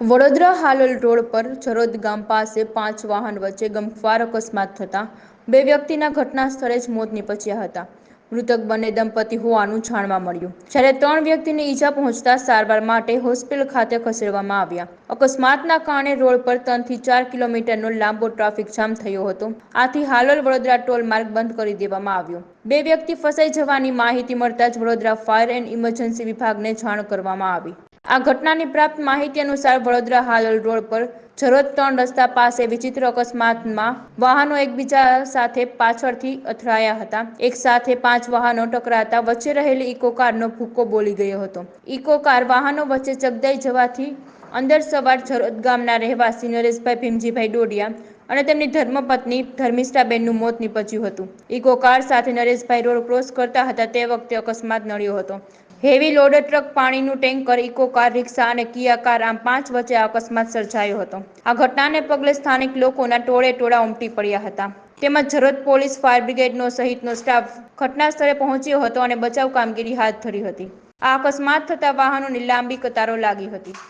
Vadodara Halol road પર જરોદ ગામ પાસે પાંચ વાહન વચ્ચે ગમખ્વાર અકસ્માત થતા બે વ્યક્તિના ઘટના સ્થળે જ મોત નીપજ્યા હતા. મૃતક બંને દંપતી હોવાનું જાણવા મળ્યું. જ્યારે ત્રણ વ્યક્તિને ઈજા પહોંચતા સારવાર માટે હોસ્પિટલ ખાતે ખસેડવામાં આવ્યા. અકસ્માતના કારણે રોડ પર ત્રણથી ચાર કિલોમીટરનો લાંબો ટ્રાફિક જામ થયો હતો. આથી હાલોલ વડોદરા ટોલ માર્ગ બંધ કરી દેવામાં આવ્યો. બે વ્યક્તિ ફસાઈ જવાની માહિતી મળતા જ વડોદરા ફાયર એન્ડ ઇમરજન્સી વિભાગને જાણ કરવામાં આવી. આ ઘટનાની પ્રાપ્ત માહિતી અનુસાર વડોદરા હાલોલ રોડ પર જરોદ ત્રણ રસ્તા પાસે વિચિત્ર અકસ્માતમાં વાહનો એકબીજા સાથે પાછળથી અથડાયા હતા. એક સાથે પાંચ વાહનો ટકરાતા વચ્ચે રહેલી ઇકો કારનો ભૂક્કો બોલી ગયો હતો. ઇકો કાર વાહનો વચ્ચે ચગદાઈ જવાથી અંદર સવાર જરોદ ગામના રહેવાસી નરેશભાઈ ભીમજીભાઈ ડોડિયા અને તેમની ધર્મપત્ની ધર્મિષ્ઠાબેનનું મોત નીપજ્યું હતું. ઇકો કાર સાથે નરેશભાઈ રોડ ક્રોસ કરતા હતા તે વખતે અકસ્માત નડ્યો હતો. હેવી લોડર ટ્રક પાણીનું ટેન્કર ઇકો કાર, રિક્ષા અને કિયા કાર આમ પાંચ વચ્ચે અકસ્માત સર્જાયો હતો. આ ઘટનાને પગલે સ્થાનિક લોકોના ટોળે ટોળા ઉમટી પડ્યા હતા. તેમજ જરોદ પોલીસ, ફાયર બ્રિગેડનો સહિતનો સ્ટાફ ઘટના સ્થળે પહોંચ્યો હતો અને બચાવ કામગીરી હાથ ધરી હતી. આ અકસ્માત થતા વાહનોની લાંબી કતારો લાગી હતી.